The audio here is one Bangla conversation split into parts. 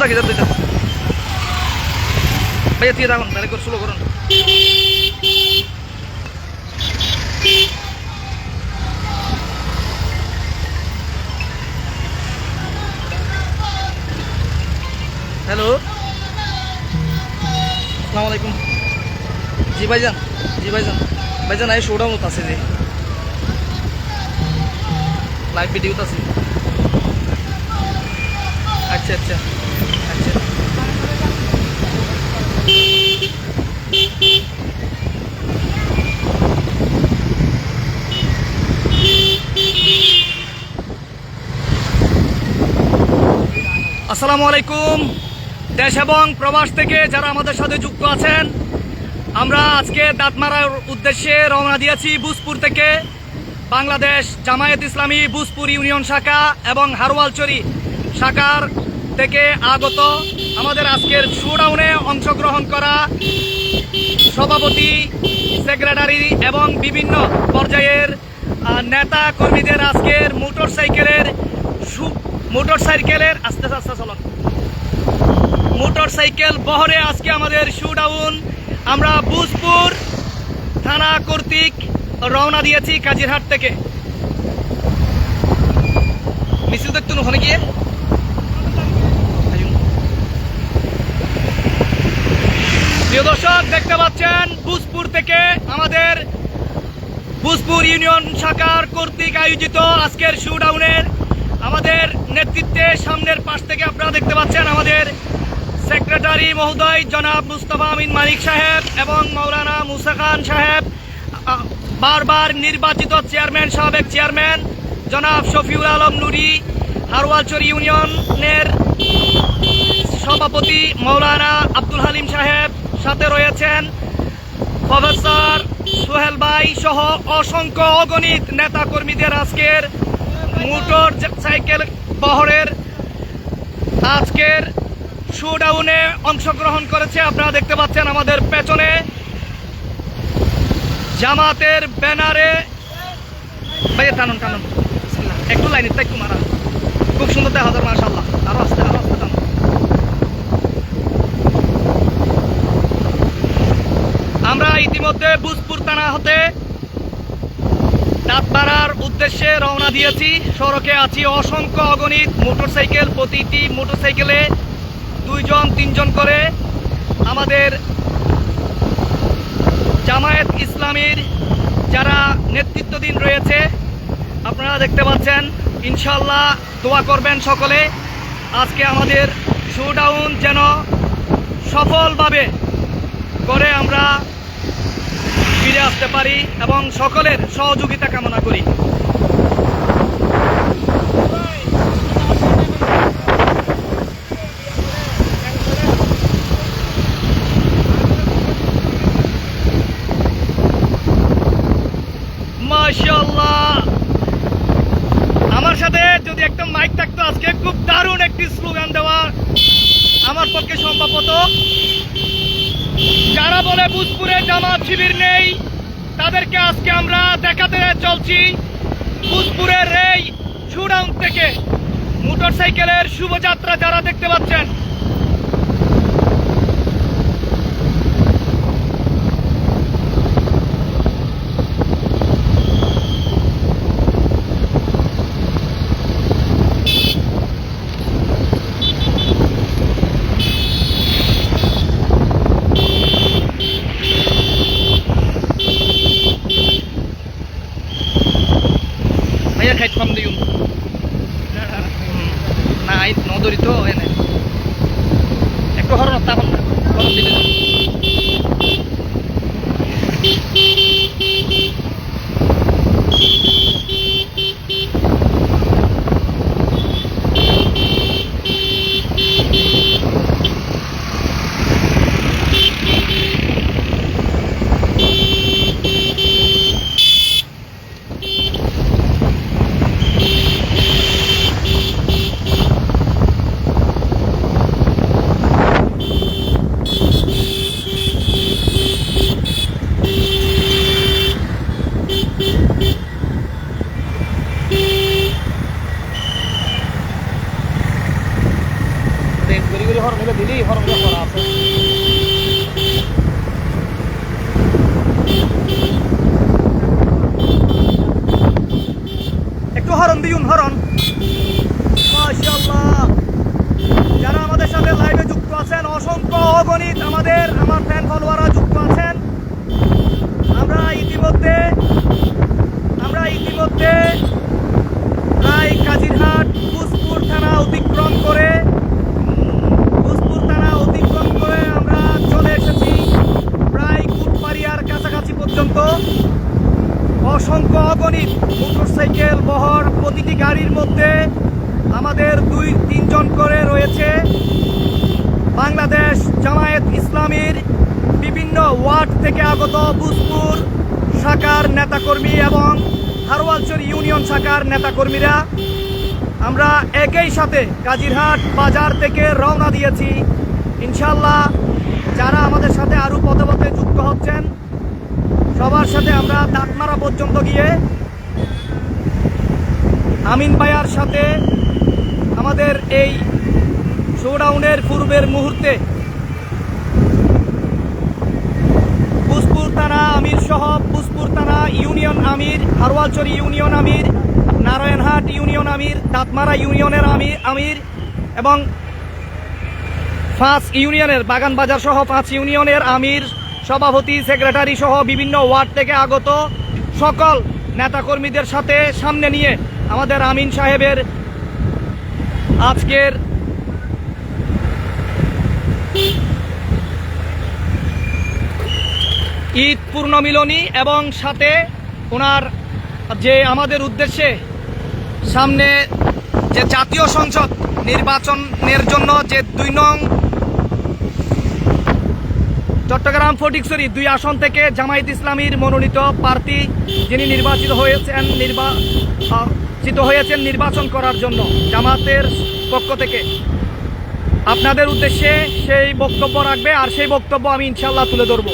থাকি যার দুইটা ভাইয়া, দিয়ে থাকুন তাহলে করে স্লো করুন। হ্যালো আসসালামু আলাইকুম। জি ভাইজান জি ভাইজান। ভাইজান এই শোডাউন আছে যে লাইভ ভিডিও আছে আচ্ছা আচ্ছা। আসসালামু আলাইকুম। দেশ এবং প্রবাস থেকে যারা আমাদের সাথে যুক্ত আছেন, আমরা আজকে দাঁতমারার উদ্দেশ্যে রওনা দিয়েছি বুজপুর থেকে। বাংলাদেশ জামায়াত ইসলামী বুজপুর ইউনিয়ন শাখা এবং হারওয়ালচরি শাখার থেকে আগত আমাদের আজকের শোডাউনে অংশগ্রহণ করা সভাপতি, সেক্রেটারি এবং বিভিন্ন পর্যায়ের নেতা কর্মীদের আজকের মোটর সাইকেলের মোটর সাইকেলের আস্তে আস্তে, চলন। মোটর সাইকেল বহরে আজকে আমাদের শুডাউন আমরা বুজপুর থানা কর্তৃক রওনা দিয়েছি কাজিরহাট থেকে। মিছিল দেখতুন ওখানে গিয়ে? প্রিয় দর্শক, দেখতে পাচ্ছেন বুজপুর থেকে আমাদের বুজপুর ইউনিয়ন শাখার কর্তৃক আয়োজিত আজকের শুডাউনের আমাদের নেতৃত্বে সামনের পাশ থেকে আপনারা দেখতে পাচ্ছেন আমাদের সেক্রেটারি মহোদয় জনাব মুস্তফা আমিন মালিক সাহেব এবং মৌলানা মুসা খান সাহেব বারবার নির্বাচিত চেয়ারম্যান, সাবেক চেয়ারম্যান জনাব শফিউল আলম নুরি, হারওয়ালচর ইউনিয়নের সভাপতি মৌলানা আব্দুল হালিম সাহেব সাথে রয়েছেন প্রফেসর সোহেল ভাই সহ অসংখ্য অগণিত নেতা কর্মীদের আজকের মোটর সাইকেল বহরের আজকের শুডাউনে অংশগ্রহণ করেছে। আপনারা দেখতে পাচ্ছেন আমাদের পেছনে জামাতের ব্যানারে ভাইয়া টানুন টানুন। একটু লাইনে, একটু মারা। খুব সুন্দর দেখা যায় মাশাল্লাহ আরও আস্তে আরও আস্তে টানুন। আমরা ইতিমধ্যে বুজপুর থানা হতে দাঁতপাড়ার উদ্দেশ্যে রওনা দিয়েছি। সড়কে আছি অসংখ্য অগণিত মোটরসাইকেল, প্রতিটি মোটরসাইকেলে দুইজন, তিনজন করে আমাদের জামায়াত ইসলামীর যারা নেতৃত্বাধীন রয়েছে, আপনারা দেখতে পাচ্ছেন ইনশাল্লাহ দোয়া করবেন সকলে। আজকে আমাদের শোডাউন যেন সফলভাবে করে আমরা ফিরে আসতে পারি এবং সকলের সহযোগিতা কামনা করি। মাশাল্লাহ আমার সাথে যদি একটা মাইক থাকতো, আজকে খুব দারুণ একটি স্লোগান দেওয়া। আমার পক্ষে সম্ভব হতো। যারা বলে বুজপুরে জামাত শিবির নেই, তাদেরকে আজকে আমরা দেখাতে চলছি বুজপুরের এই সুডাউন থেকে। মোটরসাইকেলের শুভযাত্রা যারা দেখতে পাচ্ছেন ভাইয়া খাইত কম দিও। না আই নদরি তো এনে। একটু হরণ তাপন না গরম দিলে যাও। গরি গরি হর মিলে দিলি হর মিলে করা আছে। একটু হরণ হরণ। যারা আমাদের সাথে লাইভে যুক্ত আছেন, অসংখ্য অগণিত আমাদের, আমার ফ্যান ফলোয়াররা যুক্ত আছেন। আমরা ইতিমধ্যে আমরা ইতিমধ্যে প্রায় কাজিরহাট পুসপুর থানা অতিক্রম করে পুসপুর থানা অতিক্রম করে আমরা চলে এসেছি প্রায় কুটপাড়িয়ার কাছাকাছি পর্যন্ত অসংখ্য অগণিত মোটরসাইকেল বহর প্রতিটি গাড়ির মধ্যে আমাদের দুই, তিনজন করে রয়েছে। বাংলাদেশ জামায়াত ইসলামীর বিভিন্ন ওয়ার্ড থেকে আগত বুজপুর শাখার নেতাকর্মী এবং হারওয়ালচর ইউনিয়ন শাখার নেতাকর্মীরা। আমরা একই সাথে কাজিরহাট বাজার থেকে রওনা দিয়েছি। ইনশাল্লাহ যারা আমাদের সাথে আরও পদে পদে যুক্ত হচ্ছেন, সবার সাথে আমরা দাঁতমারা পর্যন্ত গিয়ে আমিন ভাইয়ার সাথে আমাদের এই শোডাউনের পূর্বের মুহূর্তে পুসপুর থানা আমির সহ পুসপুর থানা ইউনিয়ন আমির হারওয়ালচরি ইউনিয়ন আমির, নারায়ণহাট ইউনিয়ন আমির, দাঁতমারা ইউনিয়নের আমির আমির এবং পাঁচ ইউনিয়নের বাগান বাজার সহ পাঁচ ইউনিয়নের আমির, সভাপতি, সেক্রেটারি সহ বিভিন্ন ওয়ার্ড থেকে আগত সকল নেতাকর্মীদের সাথে সামনে নিয়ে আমাদের আমিন সাহেবের আজকের ঈদ পূর্ণমিলনী এবং সাথে ওনার যে আমাদের উদ্দেশ্যে সামনে যে জাতীয় সংসদ নির্বাচনের জন্য যে দুই নং চট্টগ্রাম ফটিকছড়ি দুই আসন থেকে জামায়াত ইসলামীর মনোনীত প্রার্থী যিনি নির্বাচিত হয়েছেন নির্বাচিত হয়েছেন নির্বাচন করার জন্য জামাতের পক্ষ থেকে। আপনাদের উদ্দেশ্যে সেই বক্তব্য রাখবে, আর সেই বক্তব্য আমি ইনশাল্লাহ তুলে ধরবো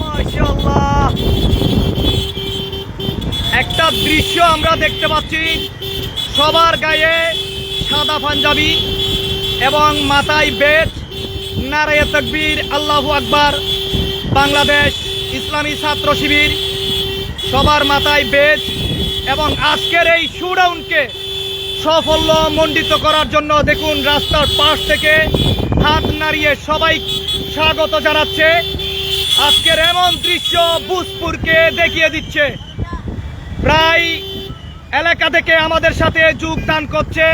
মাশাআল্লাহ একটা দৃশ্য আমরা দেখতে পাচ্ছি সবার গায়ে সাদা পাঞ্জাবি এবং মাথায় বেদ নারায় তকবীর, আল্লাহু আকবার। বাংলাদেশ ইসলামী ছাত্র শিবির সবার মাথায় বেদ এবং আজকের এই শুডাউনকে সাফল্য মণ্ডিত করার জন্য দেখুন রাস্তার পাশ থেকে হাত নাড়িয়ে সবাই স্বাগত জানাচ্ছে। আজকের এমন দৃশ্য বুজপুরকে দেখিয়ে দিচ্ছে। প্রায় এলাকা থেকে আমাদের সাথে যোগদান করছে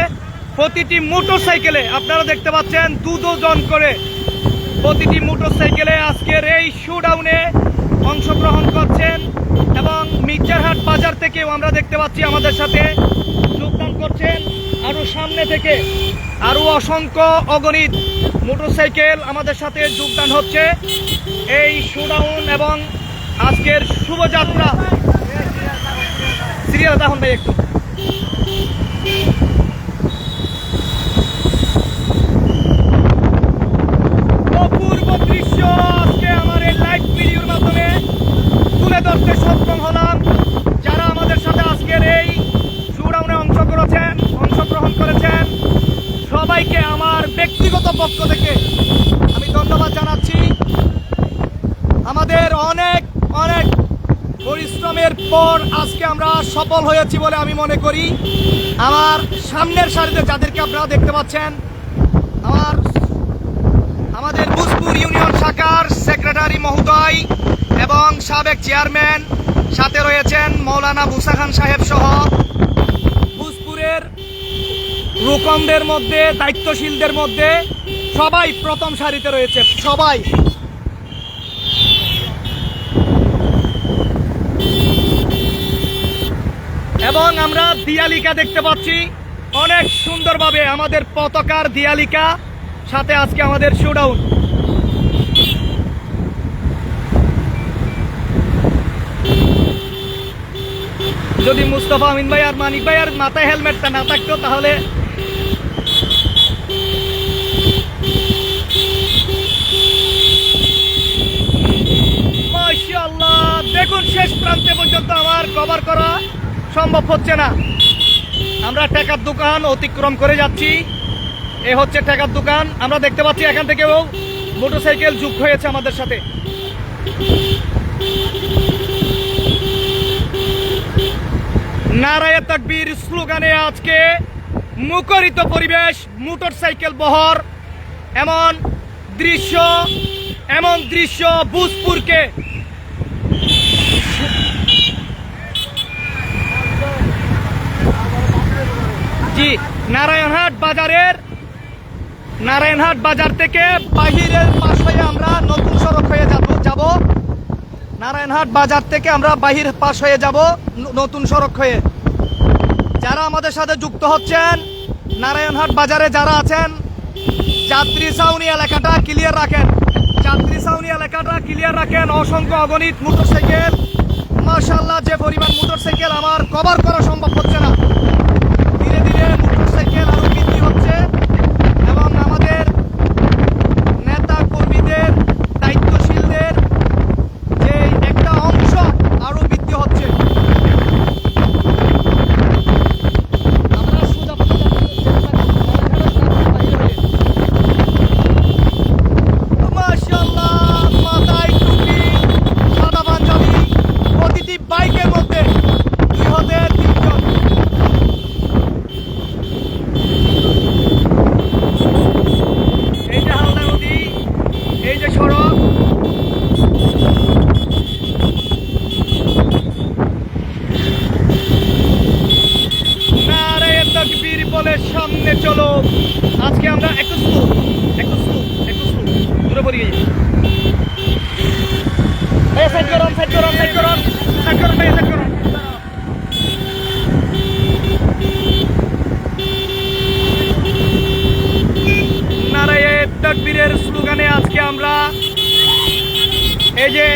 প্রতিটি মোটর সাইকেলে আপনারা দেখতে পাচ্ছেন, দু দুজন করে প্রতিটি মোটর সাইকেলে আজকের এই শুডাউনে অংশগ্রহণ করছেন এবং মির্জারহাট বাজার থেকেও আমরা দেখতে পাচ্ছি আমাদের সাথে যোগদান করছেন। আরও সামনে থেকে আরও অসংখ্য অগণিত মোটরসাইকেল আমাদের সাথে যোগদান হচ্ছে। এই শুডাউন এবং আজকের শুভযাত্রা সিরিয়াল তখন ভাই একটু অপূর্ব দৃশ্য আজকে আমার এই লাইভ ভিডিওর মাধ্যমে তুলে ধরতে সক্ষম হলাম যারা আমাদের সাথে আজকের এই শুডাউনে অংশ করেছেন অংশগ্রহণ করেছেন সবাইকে আমার ব্যক্তিগত পক্ষ থেকে আমি ধন্যবাদ জানাচ্ছি আমাদের অনেক অনেক পরিশ্রমের পর আজকে আমরা সফল হয়েছি বলে আমি মনে করি। আমার সামনের সারিতে যাদেরকে আপনারা দেখতে পাচ্ছেন, আমার, আমাদের বুজপুর ইউনিয়ন শাখার সেক্রেটারি মহোদয় এবং সাবেক চেয়ারম্যান সাথে রয়েছেন মৌলানা বুসা খান সাহেব সহ বুজপুরের রুকমদের মধ্যে, দায়িত্বশীলদের মধ্যে সবাই প্রথম সারিতে রয়েছে। সবাই। এবং আমরা দিয়ালিকা দেখতে পাচ্ছি। অনেক সুন্দরভাবে আমাদের পতাকার দিয়ালিকা, সাথে আজকে আমাদের শোডাউন যদি মুস্তফা আমিন ভাই আর মানিক ভাই আর মাথায় হেলমেটটা না থাকতো তাহলে দেখুন শেষ প্রান্তে পর্যন্ত আমার কভার করা। সম্ভব হচ্ছে না। আমরা টেকার দোকান অতিক্রম করে যাচ্ছি। এ হচ্ছে টেকার দোকান। আমরা দেখতে পাচ্ছি এখান থেকেও মোটরসাইকেল যুক্ত হয়েছে আমাদের সাথে। নারায় তাকবীর স্লোগানে আজকে মুখরিত পরিবেশ, মোটরসাইকেল বহর। এমন দৃশ্য এমন দৃশ্য বুজপুরকে জি, নারায়ণহাট বাজারের, নারায়ণহাট বাজার থেকে বাহিরের পাশ হয়ে আমরা নতুন সড়ক হয়ে যাব যাব। নারায়ণহাট বাজার থেকে আমরা বাহির পাশ হয়ে যাব নতুন সড়ক হয়ে। যারা আমাদের সাথে যুক্ত হচ্ছেন, নারায়ণহাট বাজারে যারা আছেন, যাত্রী ছাউনি এলাকাটা ক্লিয়ার রাখেন। যাত্রী ছাউনি এলাকাটা ক্লিয়ার রাখেন। অসংখ্য অগণিত মোটরসাইকেল মাশাল্লাহ যে পরিমাণ মোটরসাইকেল আমার কভার করা সম্ভব হচ্ছে না ধীরে ধীরে মোটরসাইকেল আরও বৃদ্ধি হচ্ছে এবং আমাদের নেতা কর্মীদের দায়িত্বশীলদের যে একটা অংশ আরও বৃদ্ধি হচ্ছে আমরা সোজা পথে মাশাআল্লাহ মাথায় টুপি সাদা পাঞ্জাবি প্রতিটি বাইকের মধ্যে দুই হতে তিনজন এই যে হালদা নদী এই যে সড়ক নারায়ে তাকবীর বলে সামনে চলো আজকে আমরা একটু স্লো একটু স্লো একটু স্লো দূরে পড়ে গেছি এই সাইড করুন সাইড তাকবীরের স্লোগানে আজকে আমরা এই যে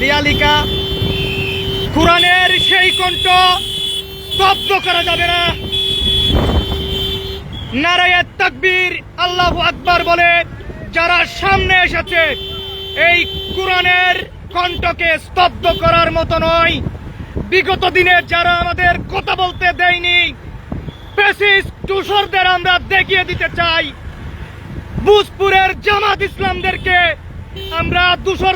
দিয়ালিকা কোরআনের সেই কণ্ঠ স্তব্ধ করা যাবে না। নারায়ে তাকবীর আল্লাহ আকবার বলে, যারা সামনে এসেছে, এই কোরআনের কণ্ঠকে স্তব্ধ করার মতো নয়। বিগত দিনে যারা আমাদের কথা বলতে দেয়নি টুসরদের আমরা দেখিয়ে দিতে চাই। বুজপুরের জামাত ইসলামদেরকে আমরা দুসর